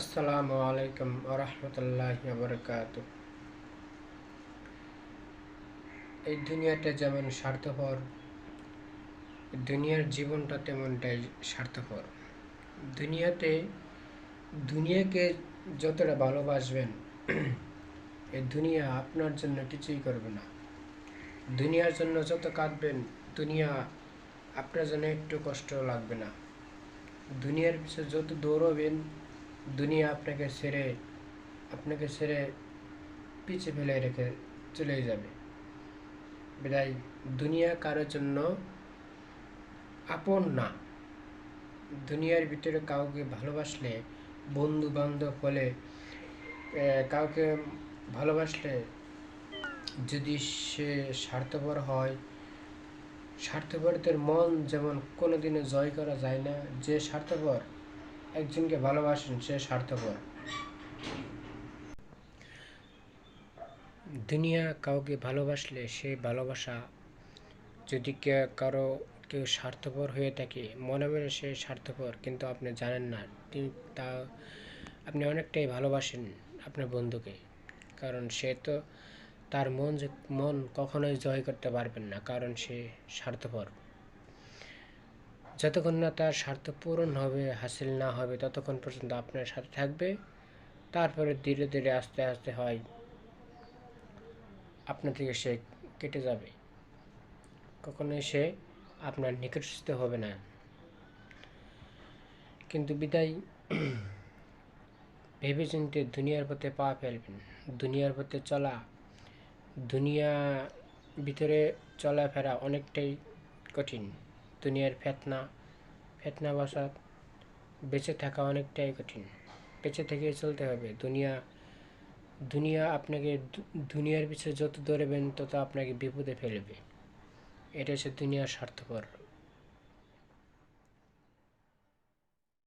আসসালামু আলাইকুম রহমতুল্লাহ বরকাত এই দুনিয়াটা যেমন স্বার্থপর, দুনিয়ার জীবনটা তেমনটাই স্বার্থপর। দুনিয়াতে, দুনিয়াকে যতটা ভালোবাসবেন, এই দুনিয়া আপনার জন্য কিছুই করবে না। দুনিয়ার জন্য যত কাঁদবেন, দুনিয়া আপনার জন্য একটু কষ্ট লাগবে না। দুনিয়ার পিছনে যত দৌড়বেন দুনিয়া আপনাকে ছেড়ে আপনাকে ছেড়ে পিছে ফেলে রেখে চলে যাবে। বিদায়, দুনিয়া কারোর জন্য আপন না। দুনিয়ার ভিতরে কাউকে ভালোবাসলে বন্ধু বান্ধব হলে কাউকে ভালোবাসলে যদি সে স্বার্থপর হয় স্বার্থপরদের মন যেমন কোনোদিনও জয় করা যায় না, যে স্বার্থপর একজনকে ভালোবাসেন, সে স্বার্থপর। দুনিয়া কাউকে ভালোবাসলে সেই ভালোবাসা, যদি কারও কেউ স্বার্থপর হয়ে থাকে, মনে মনে সে স্বার্থপর, কিন্তু আপনি জানেন না, তিনি তা, আপনি অনেকটাই ভালোবাসেন আপনার বন্ধুকে, কারণ সে তো তার মন মন কখনোই জয় করতে পারবেন না, কারণ সে স্বার্থপর। যতক্ষণ না তার স্বার্থ পূরণ হবে, হাসিল না হবে, ততক্ষণ পর্যন্ত আপনার সাথে থাকবে। তারপরে ধীরে ধীরে আস্তে আস্তে হয়, আপনার থেকে সে কেটে যাবে। কখনোই সে আপনার নিকটস্থ হবে না। কিন্তু বিদায় ভেবে চিনতে দুনিয়ার পথে পা ফেলবেন। দুনিয়ার পথে চলা, দুনিয়া ভিতরে চলাফেরা অনেকটাই কঠিন। দুনিয়ার ফেতনা ফেতনা বসা বেঁচে থাকা অনেকটাই কঠিন। বেঁচে থেকে চলতে হবে। দুনিয়া দুনিয়া আপনাকে দুনিয়ার পিছনে যত দৌড়বেন তত আপনাকে বিপদে ফেলবে। এটা হচ্ছে দুনিয়ার স্বার্থপর